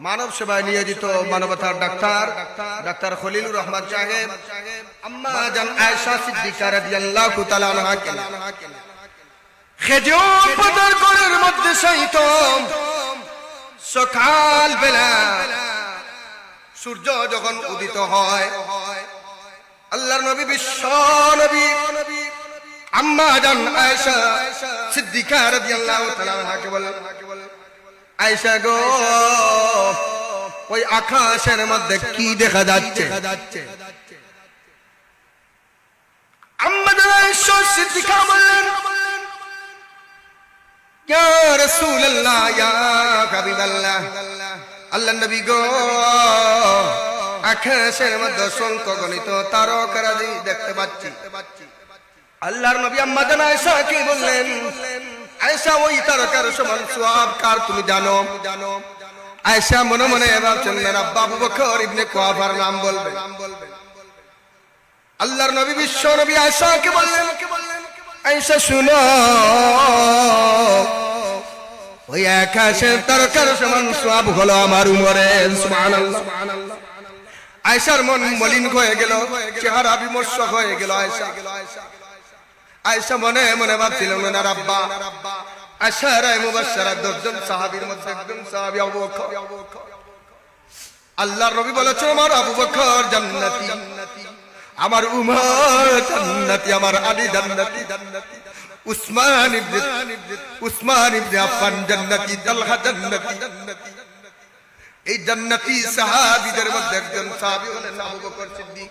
মানব সেবায় নিয়োজিত মানবতার ডাক্তার ডাক্তার খলিলুর রহমান সাহেব, আম্মা জান আয়েশা সিদ্দিকা রাদিয়াল্লাহু তাআলা আনহাকে খেজুর পাতার কোণের মধ্যে সহিত সকাল বেলা সূর্য যখন উদিত হয়, আল্লাহর নবী বিশ্ব নবী আম্মা জান আয়েশা সিদ্দিকা রাদিয়াল্লাহু তাআলা বলেন আয়েশা গো, ওই আকাশের মধ্যে কি দেখা যাচ্ছে? আল্লাহ নবী দেখতে পাচ্ছি। আল্লাহর নবী আম্মা জান আয়েশা কি বললেন? আয়েশা ওই তারকার সমান সওয়াব কার তুমি জানো? জানো আয়েশা মনে মনে ভাবছেন না। আব্বা আবু বকর ইবনে কুয়াফার নাম বলবে। আল্লাহর নবী বিশ্ব নবী আয়েশাকে বললেন, আয়েশা শুনো, ওই আকাশের তারকার সমান সওয়াব হলো আমার উমরে, সুবহানাল্লাহ। আয়েশার মন মলিন হয়ে গেল, চেহারা বিমর্ষ হয়ে গেল আয়েশা। আয়েশা মনে মনে ভাবছিল না রাব্বা, আশারায় মুবাশশারা দশজন সাহাবীর মধ্যে একজন সাহাবী আবু বকর। আল্লাহর নবী বলেছেন আমার আবু বকর জান্নাতি, আমার উমর জান্নাতি, আমার আলী জান্নাতি জান্নাতি উসমান ইবনে উসমান ইবনে আফফান জান্নাতি, তালহা জান্নাতি জান্নাতি। এই জান্নাতি সাহাবীদের মধ্যে একজন সাহাবী হলেন আবু বকর সিদ্দিক।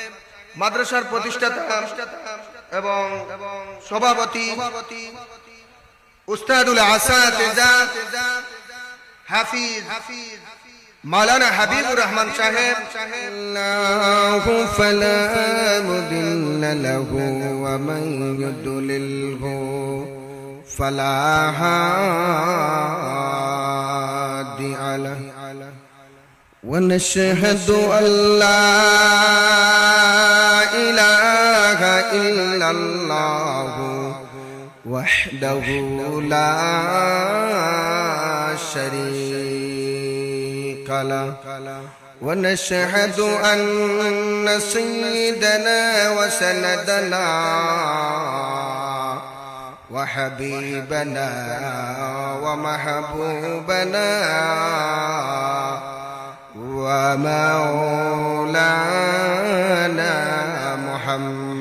মাদ্রাসার প্রতিষ্ঠাতা এবং সভাপতি উস্তাদুল আসাতিজা হাফিজ মাওলানা হাবিবুর রহমান সাহেব الله فلا مضل له ومن يضلله فلا هادي له ونشهد أن لا إله إلا الله وحده لا شريك له. ونشهد أن سيدنا وسندنا وحبيبنا ومحبوبنا ومولانا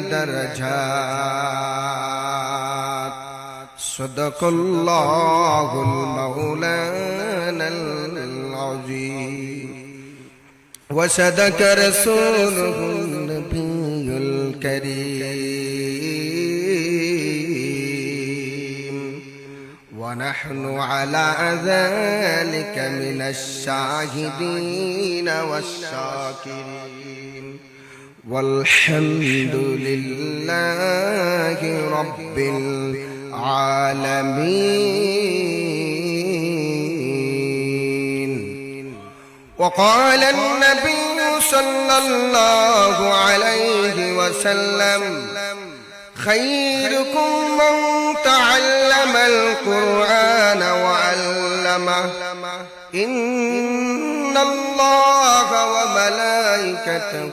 درجات. صدق الله المولانا العظيم. وصدق رسوله النبي الكريم. ونحن على ذلك من الشاهدين والشاكرين. والحمد لله رب العالمين. وقال النبي صلى الله عليه وسلم خيركم من تعلم القرآن وعلمه. إن الله وملائكته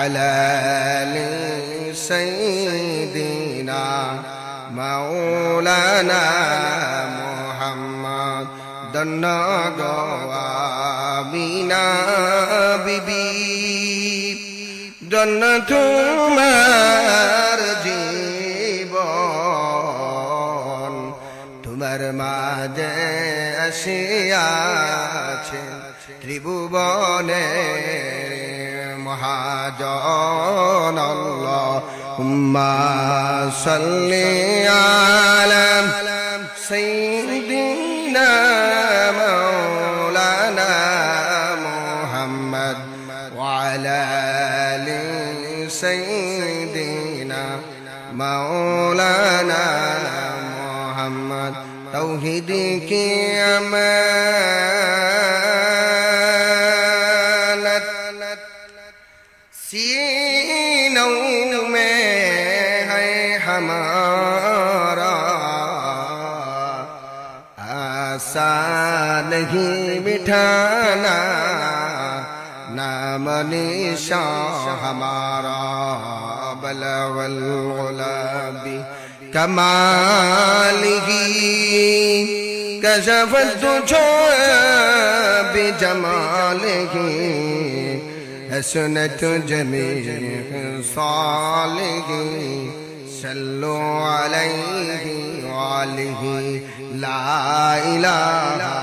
وعلى آل سيدنا مولانا محمد دنا গোয়াবিনা বিবি জন্য তোমার জীবন তোমার মাঝে আসিয়াছে ত্রিভুবনে مهاجر اللهم صل على سيدنا مولانا محمد وعلى آل سيدنا مولانا محمد. توحيدك يا નહીં મિઠાના નામ નિશા હમારા બલવલ ગુલાબી કમાલહી કશફ તુજો بجمالهی حسن تجمی صالحی صلو علیه وآلہ لا الہ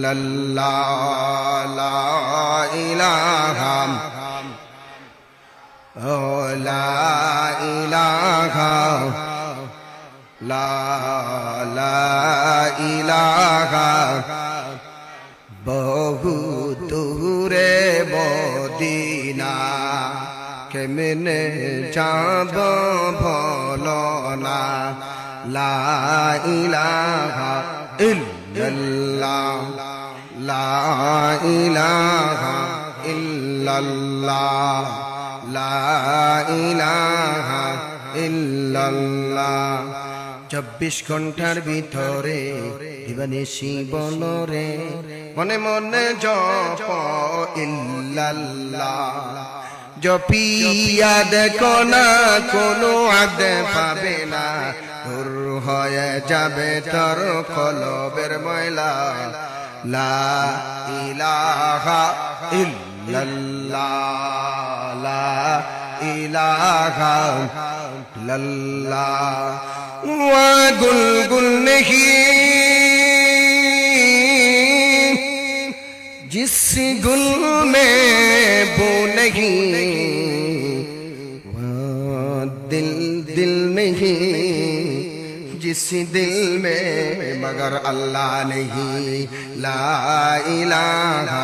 illallah la ilaha oh la ilaha la la ilaha বহু দূরে মদিনা কেমনে যাব ভালো না লা ইলাহা ইল্লাল্লাহ ইলাহা লা ইলাহা চব্বিশ ঘণ্টার ভিতরে দিবানিসি বলরে মনে মনে জপ ইল্লাল্লাহ। জপিয়া দেখো না, কোনো আদে পাবে না হয়ে যাবে তোর কলবের ময়লা। লা ইলাহা ইল্লাল্লাহ, লা ইলাহা ইল্লাল্লাহ, ওয়া গুলগুল নেহি। জিস গুল মে বো নেহি দিল দিল নেহি। کسی دل میں مگر اللہ نہیں لا الہ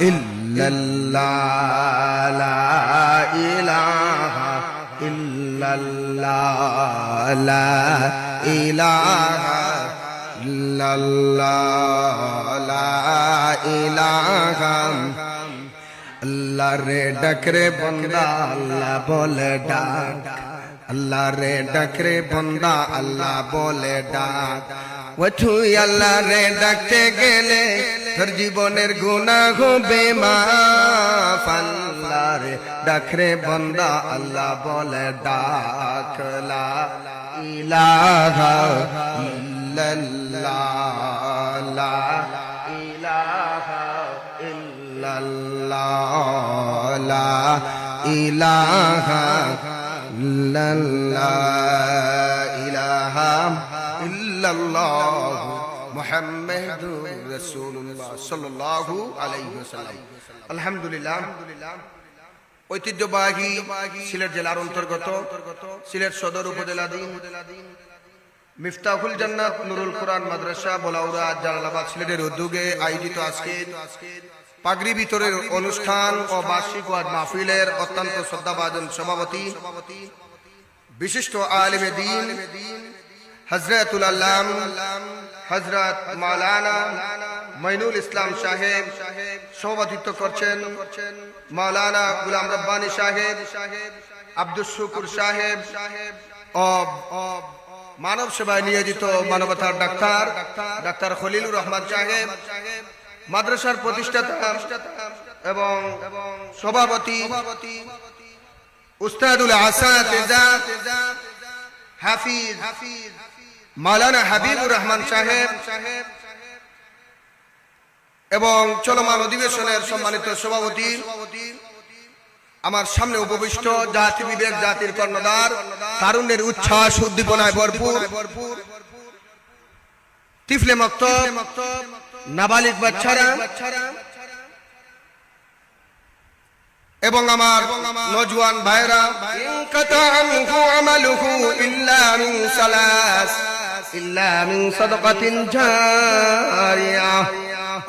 الا اللہ لا الہ الا اللہ لا الہ الا اللہ لا الہ اللہ رے ڈکرے بندہ اللہ بول ڈاک আল্লাহ রে ডাকরে বন্দা, আল্লাহ বলে ডাক। ওঠুই আল্লাহ রে ডাকতে গেলে তোর জীবনের গুনাহ হবে মাফ আল্লাহ রে ডাকরে বন্দা, আল্লাহ বলে ডাক। লা ইলাহা ইল্লাল্লাহ, লা ইলাহা ইল্লাল্লাহ, লা ইলাহা আলহামদুলিল্লাহ, ঐতিহ্যবাহী সিলেট জেলার অন্তর্গত, সিলেট সদর উপজেলাধীন মিফতাহুল জান্নাত নুরুল কোরআন মাদ্রাসা বলাউরা জালালাবাদ সিলেটের উদ্যোগে আয়োজিত আজকে। পাগড়ি ভিতরের অনুষ্ঠান ও বার্ষিক ওয়াজ মাহফিলের অত্যন্ত শ্রদ্ধাভাজন সভাপতি, বিশিষ্ট আলেমে দিন হজরতুল আল্লাম হজরত মাওলানা মাইনুল ইসলাম সাহেব সভাপতিত্ব করছেন মালানা গুলাম রব্বানী সাহেব আব্দুল শুকুর সাহেব মানব সেবায় নিয়োজিত মানবতার ডাক্তার ডাক্তার খলিলুর রহমান সাহেব মাদ্রাসার প্রতিষ্ঠাতা এবং সভাপতি উস্তাদুল আসাতিজা হাফিজ মাওলানা হাবিবুর রহমান সাহেব এবং চলমান অধিবেশনের সম্মানিত সভাপতি, আমার সামনে উপবিষ্ট জাতি বিবেক জাতির কর্ণধার, তারুণ্যের উচ্ছ্বাস, উদ্দীপনায় ভরপুর, তিফলে মক্তব নাবালিক বাচ্চারা এবং আমার নজওয়ান ভাইরা আমালুহু ইল্লা মিন সালাস, ইল্লা মিন সাদাকাতিন জারিয়া,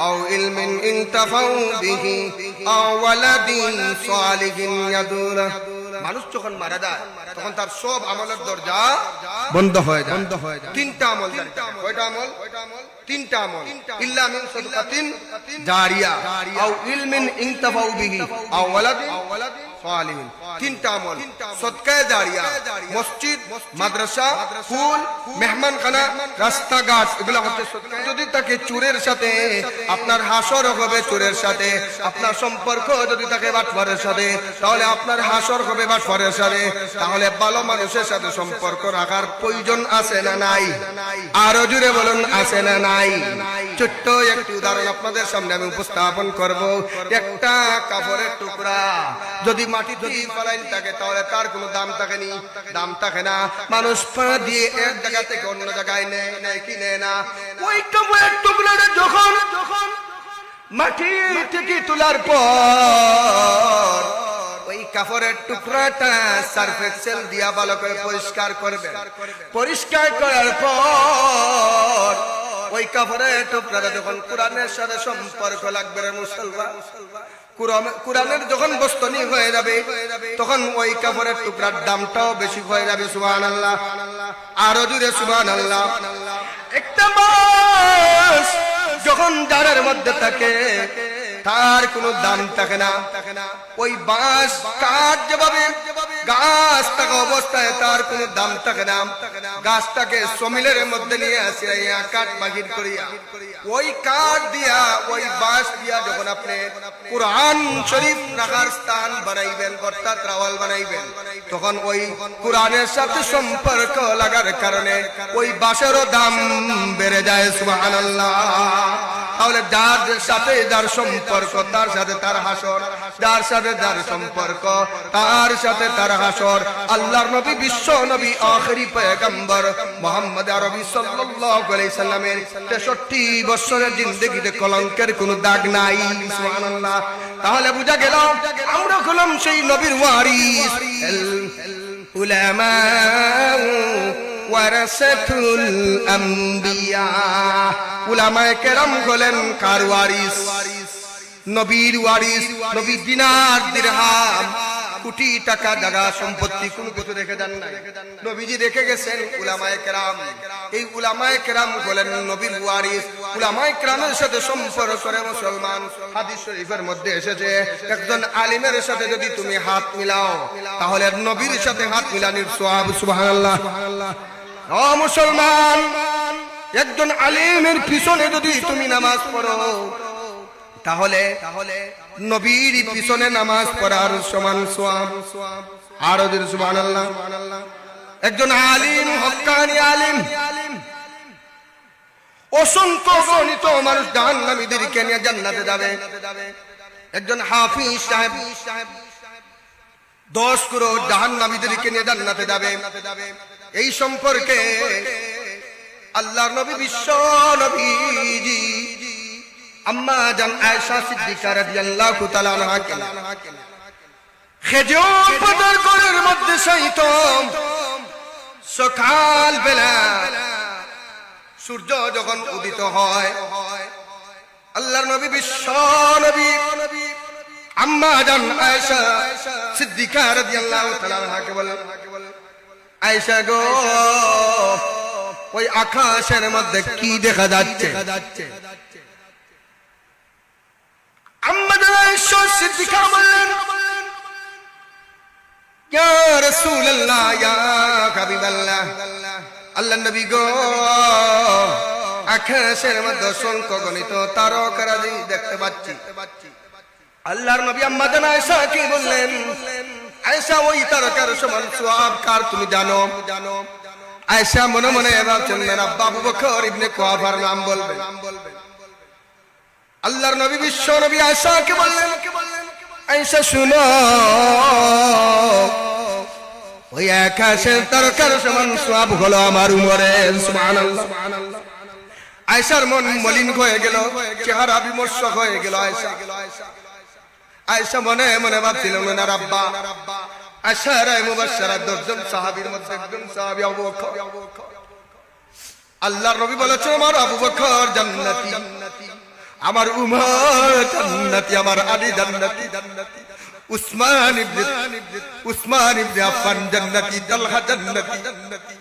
আও ইলমিন ইনতাফাউ বিহি, আও ওয়ালাদিন সালিহিন ইয়াদুরা। মানুষ যখন মারা যায় তখন তার সব আমলের দরজা বন্ধ হয়ে যায়। বন্ধ হয়ে যায়। তিনটা আমল কয়টা আমল? তিনটা আমল। ইল্লা মিন সাদাকাতিন জারিয়া। আও ইলমিন ইনতাফাউ বিহি। আও ওয়ালাদিন সালিহিন তিনটা আমল। সদকায়ে জারিয়া মসজিদ মাদ্রাসা স্কুল মেহমানখানা রাস্তাঘাট এগুলো হচ্ছে যদি তাকে চোরের সাথে আপনার হাসর হবে চোরের সাথে আপনার সম্পর্ক যদি থাকে বাটফারের সাথে তাহলে আপনার হাসর হবে বাটফারের সাথে তাহলে ভালো মানুষের সাথে সম্পর্ক রাখার প্রয়োজন আছে না নাই? আরও জুড়ে বলুন আছে না নাই? ছোট্ট একটি উদাহরণ আপনাদের সামনে আমি উপস্থাপন করব। একটা কাপড়ের টুকরা। যদি মাটিতে ফলাইন থাকে, তাহলে তার কোনো দাম থাকে নি। দাম থাকে না। মানুষ পা দিয়ে এক জায়গা থেকে অন্য জায়গায় নেয় নেয় কি নেয় না। ওই কাপড়ের টুকরাটা যখন যখন মাটি থেকে তোলার পর ওই কাপড়ের টুকরাটা সার্ফ এক্সেল দিয়া ভালো করে পরিষ্কার করবে পরিষ্কার করার পর ওই কাপড়ের টুকরাটা যখন কোরআনের সাথে সম্পর্ক লাগবে মুসলমান। কুরআন- কোরআনের যখন বস্তনি হয়ে যাবে, তখন ওই কাপড়ের টুকরার দামটাও বেশি হয়ে যাবে সুবান আল্লাহ আরও জুড়ে সুবান আল্লাহ একটা যখন দাঁড়ের মধ্যে থাকে তার কোনো দাম থাকে না। ওই বাঁশ কাঠ যেভাবে গাছ থাকা অবস্থায় তার কোনো দাম থাকে না। গাছটাকে সমিলের মধ্যে নিয়ে আসিয়া কাঠ বাহির করিয়া ওই কাঠ দিয়া, ওই বাঁশ দিয়া যখন আপনি কোরআন শরীফ রাখার স্থান বানাইবেন, অর্থাৎ রাওয়াল বানাইবেন, তখন ওই কোরআনের সাথে সম্পর্ক লাগার কারণে ওই বাঁশেরও দাম বেড়ে যায়, সুবহানাল্লাহ। তাহলে যার সাথে যার সম্পর্ক, তার সাথে তার হাসর, যার সাথে যার সম্পর্ক, তার সাথে তার হাসর। আল্লাহর নবী, বিশ্ব নবী, আখেরি পয়গম্বর মোহাম্মদ আরবি সাল্লাল্লাহু আলাইহি সাল্লামের 63 বছরের জিন্দেগিতে কলঙ্কের কোনো দাগ নাই, সুবহানাল্লাহ। তাহলে বুঝা গেল, আমরা হলাম সেই নবীর ওয়ারিস উলামা ওয়ারাসাতুল উলামায়ে কেরাম হলেন কার ওয়ারিস? নবীর ওয়ারিস, নবী দিনার দিরহাম। কোটি টাকা জায়গা সম্পত্তি কোনো কিছু রেখে দেন নাই। নবীজি রেখে গেছেন উলামায়ে কেরাম। এই উলামায়ে কেরাম হলেন নবীর ওয়ারিস। উলামায়ে কেরামের সাথে সম্পর্ক করে মুসলমান হাদিস শরীফের মধ্যে এসেছে, একজন আলিমের সাথে যদি তুমি হাত মিলাও, তাহলে নবীর সাথে হাত মিলানির সোয়াব, সুবহানাল্লাহ। ও মুসলমান, একজন আলিমের পিছনে যদি তুমি নামাজ পড়ো, তাহলে তাহলে নবীর পিছনে নামাজ পড়ার সমান সোয়াব। আরও যদি সুবহানাল্লাহ। একজন আলিম, হক্কানি আলিম অসংখ্য গণিত মানুষ জাহান্নামীদেরকে নিয়ে জান্নাতে যাবে। একজন হাফিজ সাহেব, দশ করোড় জাহান নামীদেরকে নিয়ে জান্নাতে যাবে। এই সম্পর্কে আল্লাহর নবী বিশ্ব নবীজি, আম্মা জান আয়েশা সিদ্দিকা রাদিয়াল্লাহু তাআলা আনহাকে খেজুর পাতার ঘরের মধ্যে সহিত সকাল বেলা সূর্য যখন উদিত হয়, আল্লাহর নবী বিশ্ব নবী, আম্মা জান আয়েশা সিদ্দিকা রাদিয়াল্লাহু তাআলা আনহাকে বলেন আয়েশা গো, ওই আকাশের মধ্যে কি দেখা যাচ্ছে? আল্লাহ নবী গো, আকাশের মধ্যে দেখতে পাচ্ছি। আল্লাহর কি বললেন? আয়েশা ওই তারকার সমান সওয়াব কার তুমি জানো? জানো আয়েশা মনে মনে ভাবছেন আব্বা আবু বকর ইবনে কুয়াফার নাম বলবে। আল্লাহর নবী বিশ্ব নবী আয়েশাকে বললেন, আয়েশা শুনো, ওই আকাশের তারকার সমান সওয়াব হলো আমার উমরে, সুবহানাল্লাহ। আয়েশার মন মলিন হয়ে গেল, চেহারা বিমর্ষ হয়ে গেল আয়েশা। আয়েশা মনে মনে ভাবছিল বকর। আল্লাহর নবী বলেছেন, আমার আবু বকর জান্নাতি। আমার উমর জান্নাতি, আমার আলী জান্নাতি। জান্নাতি উসমান ইবনে উসমান ইবনে আফফান জান্নাতি, তালহা জান্নাতি জান্নাতি।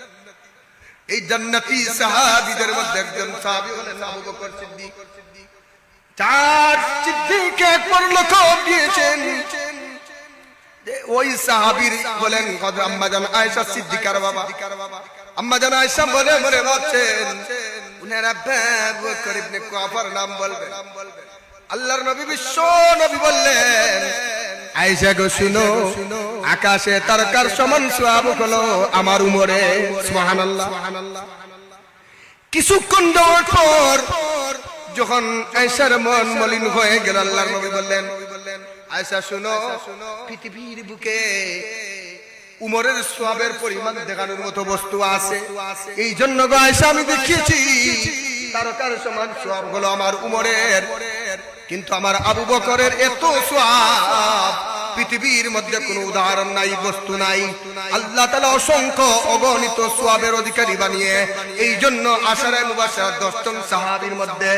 এই জান্নাতি সাহাবীদের মধ্যে একজন সাহাবী হলেন আবু বকর সিদ্দিক। ওই বলেন বাবা। আম্মা জান আয়েশা বলে ভাবছেন উনারা বাবু বকর ইবনে কুয়াফার নাম বলবেন। আল্লাহর নবী বিশ্ব নবী বললেন, আয়েশা গো শুনো, আকাশে তারকার সমান সোয়াব হলো আমার উমরে। সুবহানাল্লাহ। কিছুক্ষণ পর যখন আয়সার মন মলিন হয়ে গেল, আল্লাহর নবী বললেন আয়সা শুনো, পৃথিবীর বুকে উমরের সোয়াবের পরিমাণ দেখানোর মতো বস্তু আছে। এই জন্য গো আয়সা আমি দেখিয়েছি, তারকার সমান সোয়াব হলো আমার উমরের। কিন্তু আমার আবু বকরের এত সোয়াব পৃথিবীর মধ্যে কোনো উদাহরণ নাই, বস্তু নাই। আল্লাহ তালা অসংখ্য অগণিত সোয়াবের অধিকারী বানিয়ে এই জন্য আশারায় মুবাসার দশজন সাহাবীর মধ্যে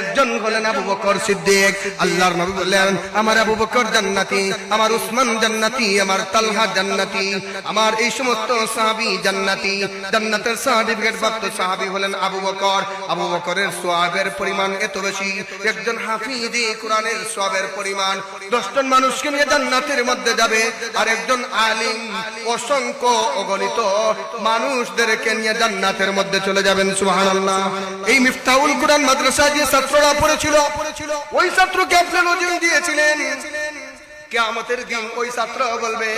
একজন হলেন আবু বকর সিদ্দিক। আল্লাহর নবী বললেন, আমার আবু বকর জান্নাতি, আমার উসমান জান্নাতি, আমার তালহা জান্নাতি, আমার এই সমস্ত সাহাবী জান্নাতি। জান্নাতের সার্টিফিকেট প্রাপ্ত সাহাবী হলেন আবু বকর। আবু বকরের সোয়াবের পরিমাণ এত বেশি, একজন হাফিজি কোরআনের সোয়াবের পরিমাণ। দশজন মানুষকে নিয়ে জান্নাতের মধ্যে যাবে। আর একজন আলিম, অসংখ্য অগণিত মানুষদেরকে নিয়ে জান্নাতের মধ্যে চলে যাবেন, সুবহানাল্লাহ। এই মিফতাউল কুরান মাদ্রাসা যে ছাত্ররা পড়েছিল, ওই ছাত্রকে আপনার ওজন দিয়েছিলেন। কেয়ামতের দিন ওই ছাত্র বলবে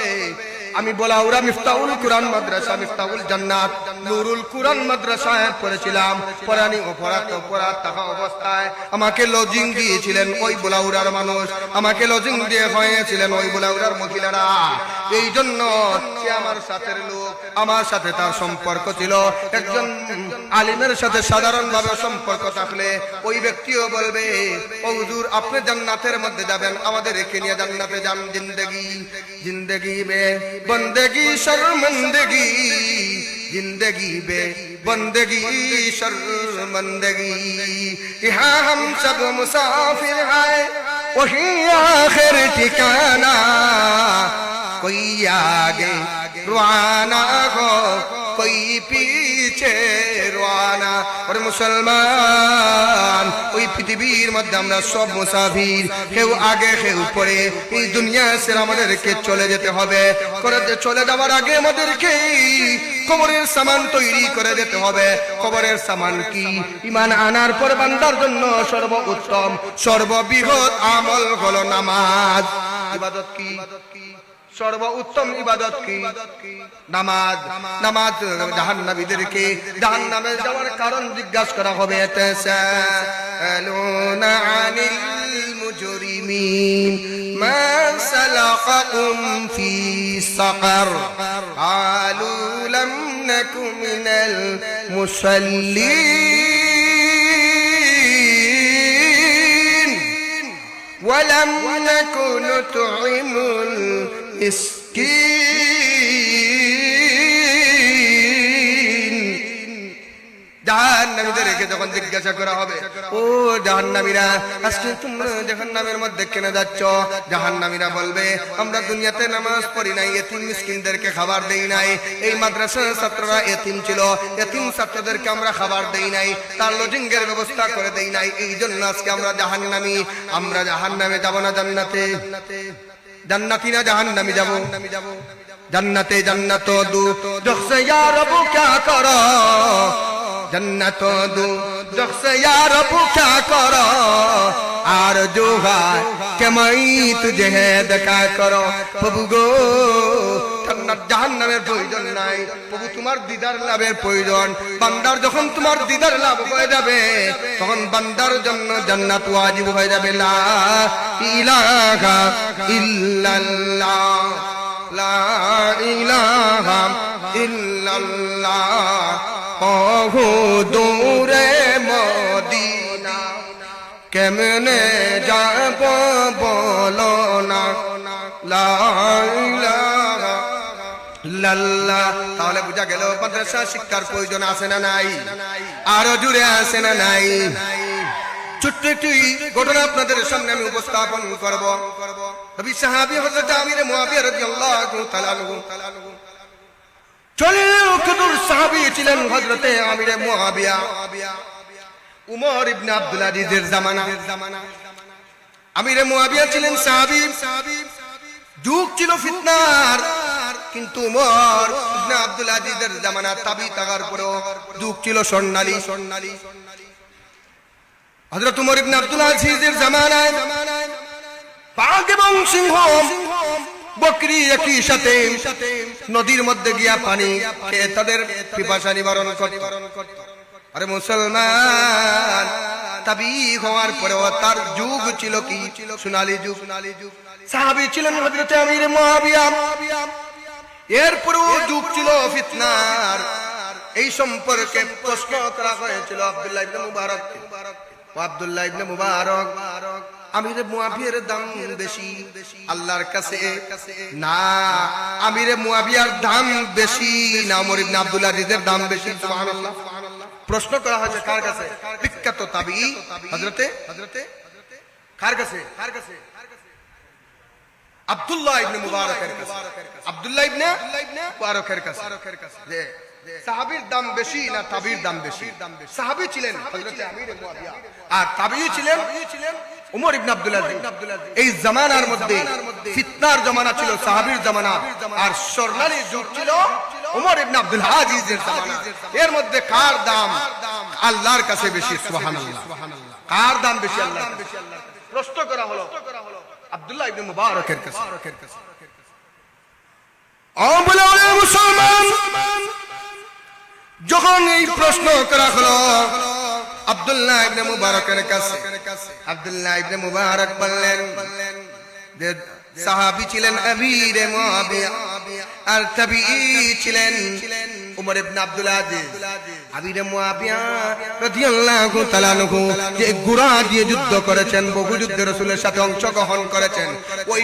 আমি বোলাউরা মিফতাউল কুরআন মাদ্রাসা মিফতাউল জান্নাত। নুরুল কুরআন মাদ্রাসায় পড়েছিলাম। পরানি ও পড়া তো পড়া থাকা অবস্থায় আমাকে লজিং দিয়েছিলেন ওই বোলাউরার মানুষ। আমাকে লজিং দিয়ে হয়েছিলেন ওই বোলাউরার মহিলারা। এই জন্য সে আমার সাথের লোক আমার সাথে তার সম্পর্ক ছিল একজন আলিমের সাথে সাধারণভাবে সম্পর্ক থাকলে ওই ব্যক্তিও বলবে ও হুজুর আপনি জান্নাতের মধ্যে যাবেন আমাদের রেখে নিয়ে জান্নাতে যান জিন্দগি জিন্দগি মে বন্দেগি শর্মন্দগি जिंदगी बे बंदगी शर्मंदगी यहाँ हम सब मुसाफिर हैं वही आखिर ठिकाना कोई आगे रुआना हो कोई पीछे রোয়ানা ওরে মুসলমান ওই পৃথিবীর মধ্যে আমরা সব মুসাফির কেউ আগে কেউ পরে এই দুনিয়া সে আমাদেরকে চলে যেতে হবে করে চলে যাওয়ার আগে আমাদেরকে কবরের সামান তৈরি করে যেতে হবে কবরের সামান কি ইমান আনার পর বান্দার জন্য সর্ব উত্তম সর্ববৃহৎ আমল হলো নামাজ ইবাদত কি সর্ব উত্তম ইবাদত কি নামাজ নামাজ জাহান্নামীদেরকে জাহান্নামে যাওয়ার কারণ জিজ্ঞাসা করা হবে তাসালুনা আনিল মুজরিমিন মা সালাকাকুম ফি সাকার قالوا لم نك من المصلين ولم نكن نطعم ও জাহান্নামীরা জাহান্নামের মধ্যে যাচ্ছ? বলবে, আমরা দুনিয়াতে নামাজ পড়ি নাই খাবার দেই নাই। এই মাদ্রাসার ছাত্ররা এতিম ছিল, এতিম ছাত্রদেরকে আমরা খাবার দেই নাই, তার লজিংয়ের ব্যবস্থা করে দেই নাই। এই জন্য আজকে আমরা জাহান্নামি। আমরা জাহান্নামে যাব না জান্নাতে। জান্নাতি না জাহান্নামি যাব? জান্নাতে জান্নাত দু। জখসে ইয়া রব, ক্যা কর? জান্নাত দু। জখসে ইয়া রব, ক্যা কর? আর জো হয় কেমাই হে দেখা করো? প্রভু গো জান্নাত জাহান্নামের প্রয়োজন নাই। প্রভু, তোমার দিদার লাভের প্রয়োজন। বান্দার যখন তোমার দিদার লাভ হয়ে যাবে, তখন বান্দার জন্য জান্নাত ওয়াজিব হয়ে যাবে। লা ইলাহা ইল্লাল্লাহ। লা ইলাহা ইল্লাল্লাহ। ওহো দূরে মদিনা। কেমনে যাব বলো না। লা ইলাহা ইল্লাল্লাহ তাহলে বুঝা গেল মাদ্রাসা শিক্ষার প্রয়োজন আছে না নাই? আরও জুড়ে আছে না নাই? ছোট্ট একটি ঘটনা আপনাদের সামনে আমি উপস্থাপন করব। নবী সাহাবী হযরত আমির মুয়াবিয়া রাদিয়াল্লাহু তাআলা আনহু। কুতুর সাহাবী ছিলেন হযরতে আমির মুয়াবিয়া উমর ইবনে আব্দুল আজিজের জামানা। আমিরে মুয়াবিয়া ছিলেন সাহাবী। যুগ ছিল ফিতনার। কিন্তু উমর ইবনে আব্দুল আজিজের জামানা তাবি তাগার পরেও যুগ ছিল স্বর্ণালী। স্বর্ণালী হযরত উমর ইবনে আব্দুল আজিজের জামানায় বাঘ এবং সিংহ বকরি একই সাথে নদীর মধ্যে গিয়া পানি খেয়ে তাদের পিপাসা নিবারণ করত। আরে মুসলমান, তাবি হওয়ার পরেও তার যুগ ছিল কি? সোনালী যুগ। সোনালী যুগ সাহাবী ছিলেন হযরত আমির মুয়াবিয়া এরপরেও যুগ ছিল ফিতনার। এই সম্পর্কে প্রশ্ন করা হয়েছিল আব্দুল্লাহ ইবনে মুবারক। ও আব্দুল্লাহ ইবনে মুবারক আমিরে মুয়াবিয়ার দাম বেশি আল্লাহর কাছে না আমিরে মুয়াবিয়ার দাম বেশি না ওমর ইবনে আব্দুল্লাহ রিজের দাম বেশি সুবহানাল্লাহ। প্রশ্ন করা হয়েছে কার কাছে? বিখ্যাত তাবি হযরতে? হযরতে? কার কাছে? কার কাছে? আব্দুল্লাহ ইবনে মুবারকের কাছে। আব্দুল্লাহ ইবনে মুবারকের কাছে। যে সাহাবীর দাম বেশি না তাবির দাম বেশি? সাহাবী ছিলেন হযরতে আমির মুয়াবিয়া আর তাবি ছিলেন উমর ইবনে আব্দুল আজিজ এই জামানার মধ্যে ফিতনার জামানা ছিল, সাহাবীর জামানা। আর স্বর্ণালী যুগ ছিল উমর ইবনে আব্দুল আজিজের জামানা। এর মধ্যে কার দাম? আল্লাহর কাছে বেশি, সুবহানাল্লাহ। কার দাম বেশি আল্লাহর কাছে? প্রশ্ন করা হলো যখন এই প্রশ্ন করা হলো আব্দুল্লাহ ইবনে মুবারকের কাছে আব্দুল্লাহ ইবনে মুবারক বললেন সাহাবী ছিলেন আমিরে আর তাবিঈ ছিলেন উমর ইবনে আব্দুল আজিজ। মুয়াবিয়া রাদিয়াল্লাহু তাআলা যে গুরা দিয়ে যুদ্ধ করেছেন, বহু যুদ্ধে রাসূলের সাথে অংশগ্রহণ করেছেন। ওই